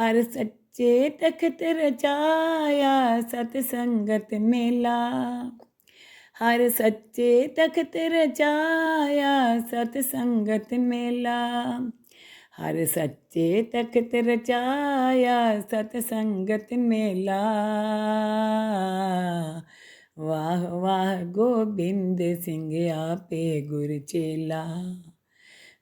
ਹਰ ਸੱਚੇ ਤਖਤ ਰਚਾਇਆ ਸਤ ਸੰਗਤ ਮੇਲਾ। ਹਰ ਸੱਚੇ ਤਖਤ ਰਚਾਇਆ ਸਤ ਸੰਗਤ ਮੇਲਾ। ਹਰ ਸੱਚੇ ਤਖਤ ਰਚਾਇਆ ਸਤ ਸੰਗਤ ਮੇਲਾ। ਵਾਹ ਵਾਹ ਗੋਬਿੰਦ ਸਿੰਘ ਆਪੇ ਗੁਰ ਚੇਲਾ।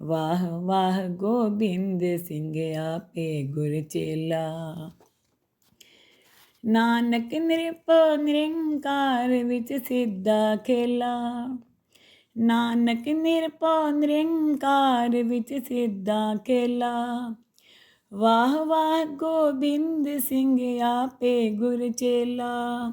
ਵਾਹ ਵਾਹ, ਗੋਬਿੰਦ ਸਿੰਘ ਆਪੇ ਗੁਰ ਚੇਲਾ। ਨਾਨਕ ਨਿਰਭਉ ਨਿਰੰਕਾਰ ਵਿੱਚ ਸਿੱਧਾ ਖੇਲਾ। ਨਾਨਕ ਨਿਰਭਉ ਨਿਰੰਕਾਰ ਵਿੱਚ ਸਿੱਧਾ ਖੇਲਾ। ਵਾਹ ਵਾਹ, ਗੋਬਿੰਦ ਸਿੰਘ ਆਪੇ ਗੁਰ ਚੇਲਾ।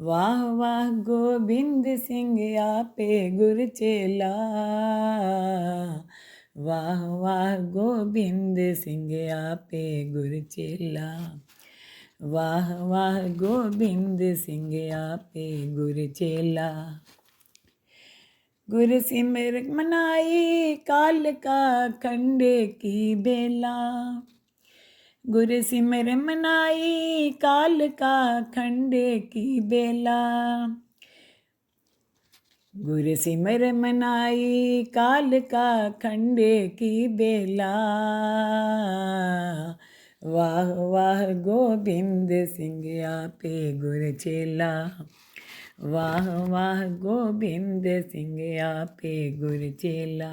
ਵਾਹ ਵਾਹ, ਗੋਬਿੰਦ ਸਿੰਘ ਆਪੇ ਗੁਰ ਚੇਲਾ। ਵਾਹ ਵਾਹ, ਗੋਬਿੰਦ ਸਿੰਘ ਆਪੇ ਗੁਰ ਚੇਲਾ। ਵਾਹ ਵਾਹ, ਗੋਬਿੰਦ ਸਿੰਘ ਆਪੇ ਗੁਰ ਚੇਲਾ। ਗੁਰ ਸਿਮਰ ਮਨਾਈ ਕਾਲ ਕਾ ਖੰਡੇ ਕੀ ਬੇਲਾ। गुर सिमर मनाई काल का खंडे की बेला गुर सिमर मनाई काल का खंडे की बेला वाह वाह गोविंद सिंह आपे गुर चेला वाह वाह गोविंद सिंह आपे गुर चेला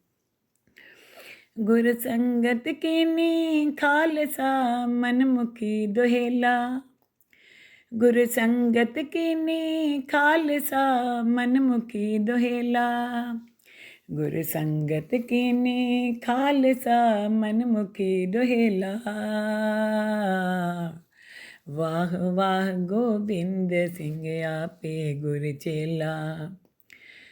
गुर संगत कीनी खालसा मनमुखी दोहेला गुर संगत कीनी खालसा मनमुखी दोहेला गुर संगत कीनी खालसा मनमुखी दोहेला वाह वाह गोबिंद सिंह आपे गुर चेला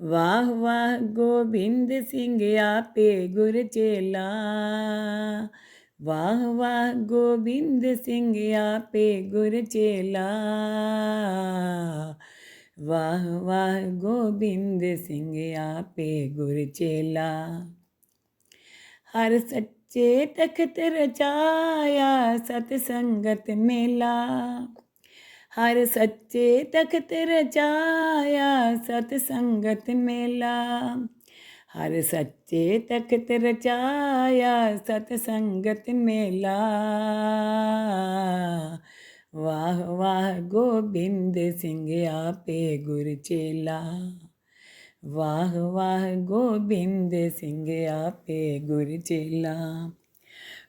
ਵਾਹ ਵਾਹ ਗੋਬਿੰਦ ਸਿੰਘ ਆਪੇ ਗੁਰ ਚੇਲਾ। ਵਾਹ ਵਾਹ ਗੋਬਿੰਦ ਸਿੰਘ ਆਪੇ ਗੁਰ ਚੇਲਾ। ਵਾਹ ਵਾਹ ਗੋਬਿੰਦ ਸਿੰਘ ਆਪੇ ਗੁਰ ਚੇਲਾ। ਹਰ ਸੱਚੇ ਤਖਤ ਰਚਾਇਆ ਸਤ ਸੰਗਤ ਮੇਲਾ। ਹਰ ਸੱਚੇ ਤਖਤ ਰਚਾਇਆ ਸਤ ਸੰਗਤ ਮੇਲਾ ਹਰ ਸੱਚੇ ਤਖਤ ਰਚਾਇਆ ਸਤ ਸੰਗਤ ਮੇਲਾ ਵਾਹ ਵਾਹ ਗੋਬਿੰਦ ਸਿੰਘ ਆਪੇ ਗੁਰ ਚੇਲਾ ਵਾਹ ਵਾਹ ਗੋਬਿੰਦ ਸਿੰਘ ਆਪੇ ਗੁਰ ਚੇਲਾ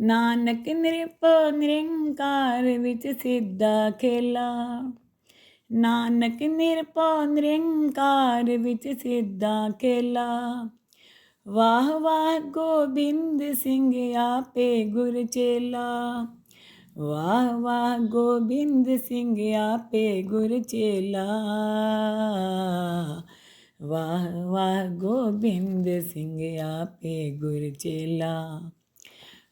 ਨਾਨਕ ਨਿਰਭਉ ਨਿਰੰਕਾਰ ਵਿੱਚ ਸਿੱਧਾ ਖੇਲਾ। ਨਾਨਕ ਨਿਰਭਉ ਨਿਰੰਕਾਰ ਵਿੱਚ ਸਿੱਧਾ ਖੇਲਾ। ਵਾਹ ਵਾਹ ਗੋਬਿੰਦ ਸਿੰਘ ਆਪੇ ਗੁਰ ਚੇਲਾ। ਵਾਹ ਵਾਹ ਗੋਬਿੰਦ ਸਿੰਘ ਆਪੇ ਗੁਰ ਚੇਲਾ। ਵਾਹ ਵਾਹ ਗੋਬਿੰਦ ਸਿੰਘ ਆਪੇ ਗੁਰ ਚੇਲਾ।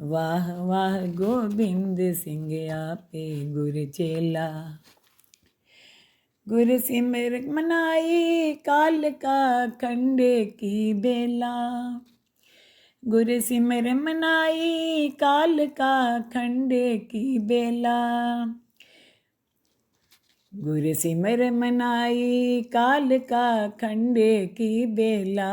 ਵਾਹ ਵਾਹ ਗੋਬਿੰਦ ਸਿੰਘ ਆਪੇ ਗੁਰ ਚੇਲਾ। ਗੁਰ ਸਿਮਰ ਮਨਾਈ ਕਾਲ ਕਾ ਖੰਡੇ ਕੀ ਬੇਲਾ। ਗੁਰ ਸਿਮਰ ਮਨਾਈ ਕਾਲ ਕਾ ਖੰਡੇ ਕੀ ਬੇਲਾ। ਗੁਰ ਸਿਮਰ ਮਨਾਈ ਕਾਲ ਕਾ ਖੰਡੇ ਕੀ ਬੇਲਾ।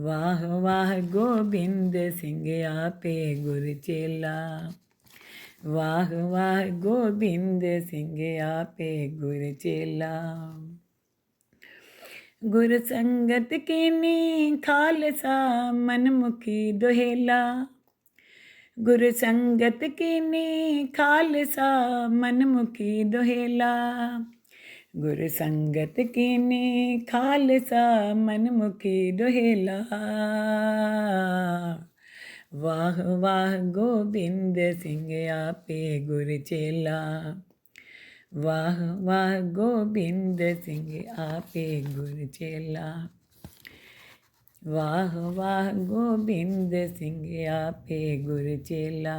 ਵਾਹ ਵਾਹ ਗੋਬਿੰਦ ਸਿੰਘ ਆਪੇ ਗੁਰ ਚੇਲਾ। ਵਾਹ ਵਾਹ ਗੋਬਿੰਦ ਸਿੰਘ ਆਪੇ ਗੁਰ ਚੇਲਾ। ਗੁਰ ਸੰਗਤ ਕੀਨੀ ਖਾਲਸਾ ਮਨਮੁਖੀ ਦੁਹੇਲਾ। ਗੁਰ ਸੰਗਤ ਕੀਨੀ ਖਾਲਸਾ ਮਨਮੁਖੀ ਦੁਹੇਲਾ। ਗੁਰ ਸੰਗਤ ਕੀਨੀ ਖਾਲਸਾ ਮਨਮੁਖੀ ਦੁਹੇਲਾ ਵਾਹ ਵਾਹ ਗੋਬਿੰਦ ਸਿੰਘ ਆਪੇ ਗੁਰ ਚੇਲਾ ਵਾਹ ਵਾਹ ਗੋਬਿੰਦ ਸਿੰਘ ਆਪੇ ਗੁਰ ਚੇਲਾ ਵਾਹ ਵਾਹ ਗੋਬਿੰਦ ਸਿੰਘ ਆਪੇ ਗੁਰ ਚੇਲਾ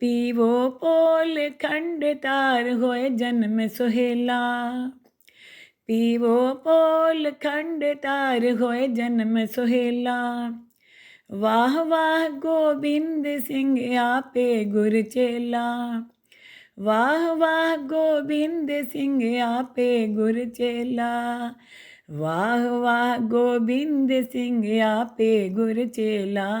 ਪੀਵੋ ਪੋਲ ਖੰਡ ਤਾਰ ਹੋਏ ਜਨਮ ਸੁਹੇਲਾ। ਪੀਵੋ ਪੋਲ ਖੰਡ ਤਾਰ ਹੋਏ ਜਨਮ ਸੁਹੇਲਾ। ਵਾਹ ਵਾਹ ਗੋਬਿੰਦ ਸਿੰਘ ਆਪੇ ਗੁਰ ਚੇਲਾ। ਵਾਹ ਵਾਹ ਗੋਬਿੰਦ ਸਿੰਘ ਆਪੇ ਗੁਰ ਚੇਲਾ। ਵਾਹ ਵਾਹ ਗੋਬਿੰਦ ਸਿੰਘ ਆਪੇ ਗੁਰ ਚੇਲਾ।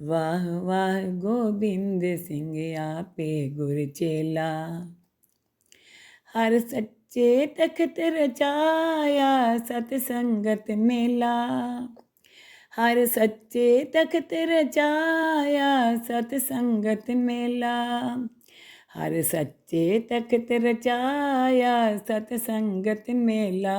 ਵਾਹ ਵਾਹ ਗੋਬਿੰਦ ਸਿੰਘ ਆਪੇ ਗੁਰ ਚੇਲਾ। ਹਰ ਸੱਚੇ ਤਖਤ ਰਚਾਇਆ ਸਤ ਸੰਗਤ ਮੇਲਾ। ਹਰ ਸੱਚੇ ਤਖਤ ਰਚਾਇਆ ਸਤ ਸੰਗਤ ਮੇਲਾ। ਹਰ ਸੱਚੇ ਤਖਤ ਰਚਾਇਆ ਸਤ ਸੰਗਤ ਮੇਲਾ।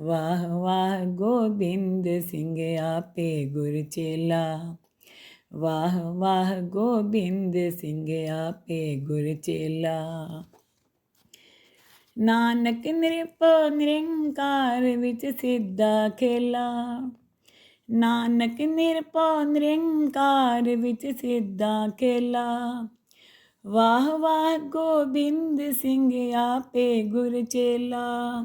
ਵਾਹ ਵਾਹ, ਗੋਬਿੰਦ ਸਿੰਘ ਆਪੇ ਗੁਰ ਚੇਲਾ। ਵਾਹ ਵਾਹ, ਗੋਬਿੰਦ ਸਿੰਘ ਆਪੇ ਗੁਰ ਚੇਲਾ। ਨਾਨਕ ਨਿਰਭਉ ਨਿਰੰਕਾਰ ਵਿੱਚ ਸਿੱਧਾ ਖੇਲਾ। ਨਾਨਕ ਨਿਰਭਉ ਨਿਰੰਕਾਰ ਵਿੱਚ ਸਿੱਧਾ ਖੇਲਾ। ਵਾਹ ਵਾਹ, ਗੋਬਿੰਦ ਸਿੰਘ ਆਪੇ ਗੁਰ ਚੇਲਾ।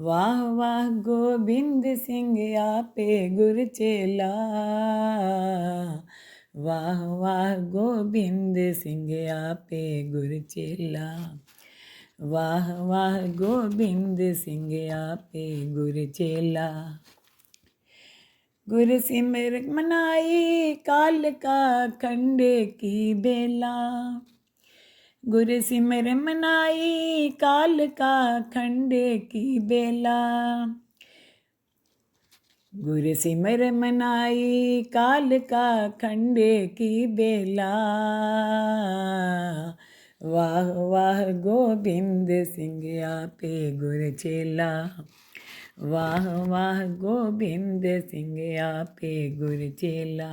ਵਾਹ ਵਾਹ ਗੋਬਿੰਦ ਸਿੰਘ ਆਪੇ ਗੁਰ ਚੇਲਾ। ਵਾਹ ਵਾਹ ਗੋਬਿੰਦ ਸਿੰਘ ਆਪੇ ਗੁਰ ਚੇਲਾ। ਵਾਹ ਵਾਹ ਗੋਬਿੰਦ ਸਿੰਘ ਆਪੇ ਗੁਰ ਚੇਲਾ। ਗੁਰ ਸਿਮਰ ਮਨਾਈ ਕਾਲ ਕਾ ਖੰਡੇ ਕੀ ਬੇਲਾ। गुर सिमर मनाई काल का खंडे की बेला गुर सिमर मनाई काल का खंडे की बेला वाह वाह गोविंद सिंह आपे गुर चेला वाह वाह गोविंद सिंह आपे गुर चेला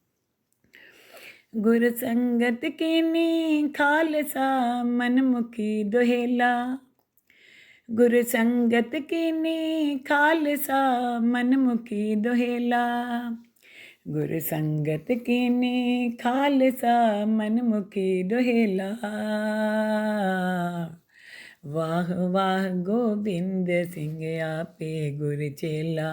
ਗੁਰ ਸੰਗਤ ਕੀਨੀ ਖਾਲਸਾ ਮਨਮੁਖੀ ਦੁਹੇਲਾ ਗੁਰ ਸੰਗਤ ਕੀਨੀ ਖਾਲਸਾ ਮਨਮੁਖੀ ਦੁਹੇਲਾ ਗੁਰ ਸੰਗਤ ਕੀਨੀ ਖਾਲਸਾ ਮਨਮੁਖੀ ਦੁਹੇਲਾ ਵਾਹ ਵਾਹ ਗੋਬਿੰਦ ਸਿੰਘ ਆਪੇ ਗੁਰ ਚੇਲਾ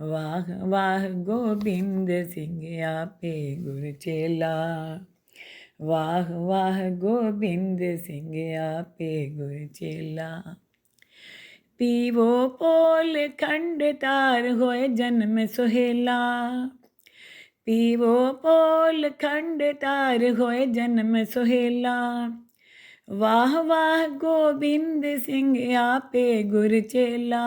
ਵਾਹ ਵਾਹ ਗੋਬਿੰਦ ਸਿੰਘ ਆਪੇ ਗੁਰ ਚੇਲਾ। ਵਾਹ ਵਾਹ ਗੋਬਿੰਦ ਸਿੰਘ ਆਪੇ ਗੁਰ ਚੇਲਾ। ਪੀਵੋ ਪੋਲ ਖੰਡ ਤਾਰ ਹੋਏ ਜਨਮ ਸੁਹੇਲਾ। ਪੀਵੋ ਪੋਲ ਖੰਡ ਤਾਰ ਹੋਏ ਜਨਮ ਸੁਹੇਲਾ। ਵਾਹ ਵਾਹ ਗੋਬਿੰਦ ਸਿੰਘ ਆਪੇ ਗੁਰ ਚੇਲਾ।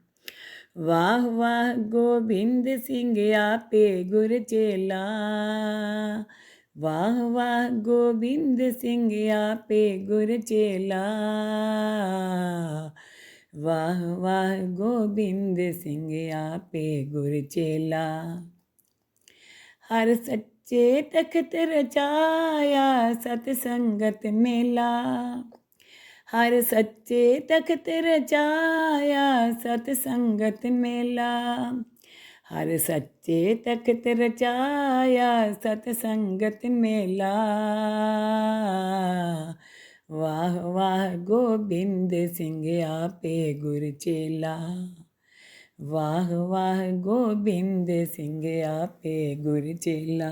ਵਾਹ ਵਾਹ ਗੋਬਿੰਦ ਸਿੰਘ ਆਪੇ ਗੁਰ ਚੇਲਾ। ਵਾਹ ਵਾਹ ਗੋਬਿੰਦ ਸਿੰਘ ਆਪੇ ਗੁਰ ਚੇਲਾ। ਵਾਹ ਵਾਹ ਗੋਬਿੰਦ ਸਿੰਘ ਆਪੇ ਗੁਰ ਚੇਲਾ। ਹਰ ਸੱਚੇ ਤਖਤ ਰਚਾਇਆ ਸਤ ਸੰਗਤ ਮੇਲਾ। ਹਰ ਸੱਚੇ ਤਖਤ ਰਚਾਇਆ ਸਤ ਸੰਗਤ ਮੇਲਾ ਹਰ ਸੱਚੇ ਤਖਤ ਰਚਾਇਆ ਸਤ ਸੰਗਤ ਮੇਲਾ ਵਾਹ ਵਾਹ ਗੋਬਿੰਦ ਸਿੰਘ ਆਪੇ ਗੁਰ ਚੇਲਾ ਵਾਹ ਵਾਹ ਗੋਬਿੰਦ ਸਿੰਘ ਆਪੇ ਗੁਰ ਚੇਲਾ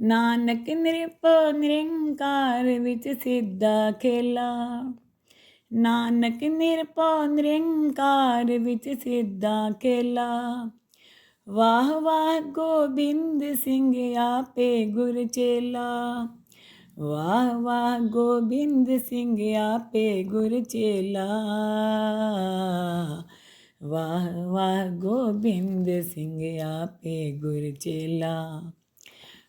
ਨਾਨਕ ਨਿਰਭਉ, ਨਿਰੰਕਾਰ ਵਿੱਚ ਸਿੱਧਾ ਖੇਲਾ। ਨਾਨਕ ਨਿਰਭਉ, ਨਿਰੰਕਾਰ ਵਿੱਚ ਸਿੱਧਾ ਖੇਲਾ। ਵਾਹ ਵਾਹ ਗੋਬਿੰਦ ਸਿੰਘ ਆਪੇ ਗੁਰ ਚੇਲਾ। ਵਾਹ ਵਾਹ ਗੋਬਿੰਦ ਸਿੰਘ ਆਪੇ ਗੁਰ ਚੇਲਾ। ਵਾਹ ਵਾਹ ਗੋਬਿੰਦ ਸਿੰਘ ਆਪੇ ਗੁਰ ਚੇਲਾ।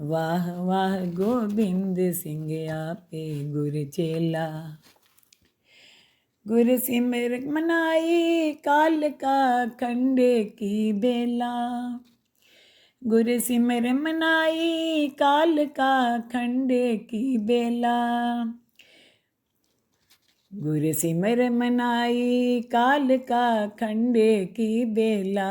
ਵਾਹ ਵਾਹ ਗੋਬਿੰਦ ਸਿੰਘ ਆਪੇ ਗੁਰ ਚੇਲਾ। ਗੁਰ ਸਿਮਰ ਮਨਾਈ ਕਾਲ ਕਾ ਖੰਡੇ ਕੀ ਬੇਲਾ। ਗੁਰ ਸਿਮਰ ਮਨਾਈ ਕਾਲ ਕਾ ਖੰਡੇ ਕੀ ਬੇਲਾ। ਗੁਰ ਸਿਮਰ ਮਨਾਈ ਕਾਲ ਕਾ ਖੰਡੇ ਕੀ ਬੇਲਾ।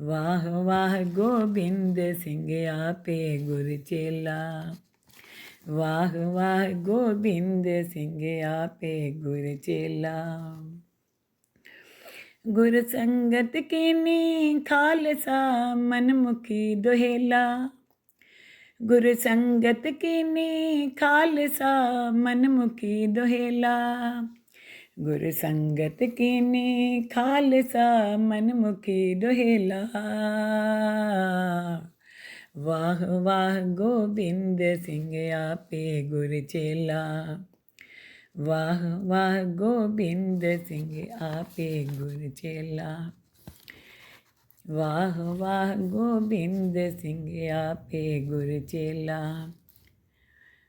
ਵਾਹ ਵਾਹ ਗੋਬਿੰਦ ਸਿੰਘ ਆਪੇ ਗੁਰ ਚੇਲਾ। ਵਾਹ ਵਾਹ ਗੋਬਿੰਦ ਸਿੰਘ ਆਪੇ ਗੁਰ ਚੇਲਾ। ਗੁਰ ਸੰਗਤ ਕੀਨੀ ਖਾਲਸਾ ਮਨਮੁਖੀ ਦੁਹੇਲਾ। ਗੁਰ ਸੰਗਤ ਕੀਨੀ ਖਾਲਸਾ ਮਨਮੁਖੀ ਦੁਹੇਲਾ। ਗੁਰ ਸੰਗਤ ਕੀਨੀ ਖਾਲਸਾ ਮਨਮੁਖੀ ਦੁਹੇਲਾ। ਵਾਹ ਵਾਹ ਗੋਬਿੰਦ ਸਿੰਘ ਆਪੇ ਗੁਰ ਚੇਲਾ। ਵਾਹ ਵਾਹ ਗੋਬਿੰਦ ਸਿੰਘ ਆਪੇ ਗੁਰ ਚੇਲਾ। ਵਾਹ ਵਾਹ ਗੋਬਿੰਦ ਸਿੰਘ ਆਪੇ ਗੁਰ ਚੇਲਾ।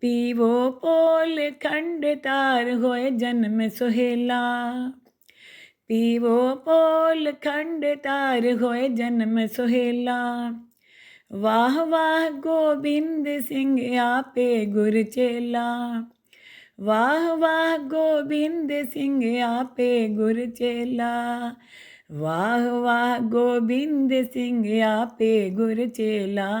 ਪੀਵੋ ਪੋਲ ਖੰਡ ਤਾਰ ਹੋਏ ਜਨਮ ਸੁਹੇਲਾ। ਪੀਵੋ ਪੋਲ ਖੰਡ ਤਾਰ ਹੋਏ ਜਨਮ ਸੁਹੇਲਾ। ਵਾਹ ਵਾਹ ਗੋਬਿੰਦ ਸਿੰਘ ਆਪੇ ਗੁਰ ਚੇਲਾ। ਵਾਹ ਵਾਹ ਗੋਬਿੰਦ ਸਿੰਘ ਆਪੇ ਗੁਰ ਚੇਲਾ। ਵਾਹ ਵਾਹ ਗੋਬਿੰਦ ਸਿੰਘ ਆਪੇ ਗੁਰ ਚੇਲਾ।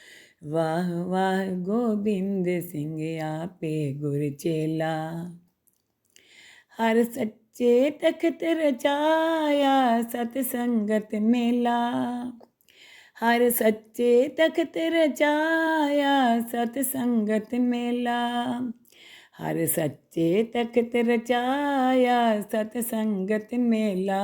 ਵਾਹ ਵਾਹ ਗੋਬਿੰਦ ਸਿੰਘ ਆਪੇ ਗੁਰ ਚੇਲਾ। ਹਰ ਸੱਚੇ ਤਖਤ ਰਚਾਇਆ ਸਤ ਸੰਗਤ ਮੇਲਾ। ਹਰ ਸੱਚੇ ਤਖਤ ਰਚਾਇਆ ਸਤ ਸੰਗਤ ਮੇਲਾ। ਹਰ ਸੱਚੇ ਤਖਤ ਰਚਾਇਆ ਸਤ ਸੰਗਤ ਮੇਲਾ।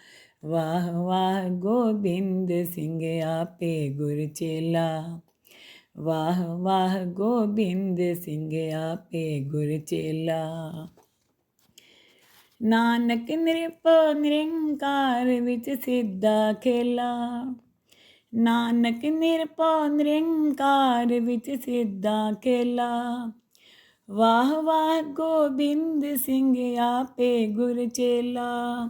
ਵਾਹ ਵਾਹ ਗੋਬਿੰਦ ਸਿੰਘ ਆਪੇ ਗੁਰ ਚੇਲਾ। ਵਾਹ ਵਾਹ ਗੋਬਿੰਦ ਸਿੰਘ ਆਪੇ ਗੁਰ ਚੇਲਾ। ਨਾਨਕ ਨਿਰਭਉ ਨਿਰੰਕਾਰ ਵਿੱਚ ਸਿੱਧਾ ਖੇਲਾ। ਨਾਨਕ ਨਿਰਭਉ ਨਿਰੰਕਾਰ ਵਿੱਚ ਸਿੱਧਾ ਖੇਲਾ। ਵਾਹ ਵਾਹ ਗੋਬਿੰਦ ਸਿੰਘ ਆਪੇ ਗੁਰ ਚੇਲਾ।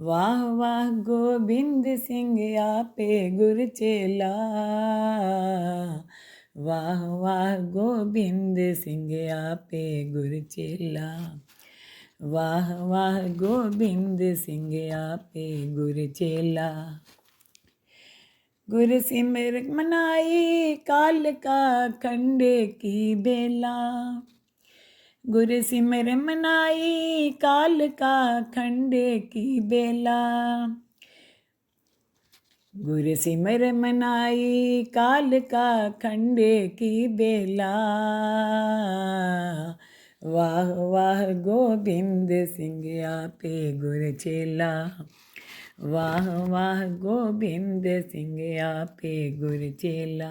ਵਾਹ ਵਾਹ ਗੋਬਿੰਦ ਸਿੰਘ ਆਪੇ ਗੁਰ ਚੇਲਾ। ਵਾਹ ਵਾਹ ਗੋਬਿੰਦ ਸਿੰਘ ਆਪੇ ਗੁਰ ਚੇਲਾ। ਵਾਹ ਵਾਹ ਗੋਬਿੰਦ ਸਿੰਘ ਆਪੇ ਗੁਰ ਚੇਲਾ। ਗੁਰ ਸਿਮਰ ਮਨਾਈ ਕਾਲ ਕਾ ਖੰਡ ਕੀ ਬੇਲਾ। गुर सिमर मनाई काल का खंडे की बेला गुर सिमर मनाई काल का खंडे की बेला वाह वाह गोविंद सिंह आपे गुर चेला वाह वाह गोविंद सिंह आपे गुर चेला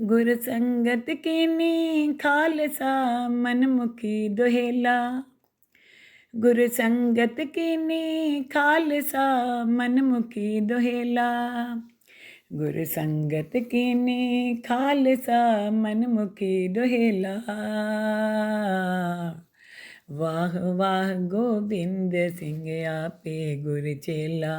ਗੁਰ ਸੰਗਤ ਕੀਨੀ ਖਾਲਸਾ ਮਨਮੁਖੀ ਦੁਹੇਲਾ ਗੁਰ ਸੰਗਤ ਕੀਨੀ ਖਾਲਸਾ ਮਨਮੁਖੀ ਦੁਹੇਲਾ ਗੁਰ ਸੰਗਤ ਕੀਨੀ ਖਾਲਸਾ ਮਨਮੁਖੀ ਦੁਹੇਲਾ ਵਾਹ ਵਾਹ ਗੋਬਿੰਦ ਸਿੰਘ ਆਪੇ ਗੁਰ ਚੇਲਾ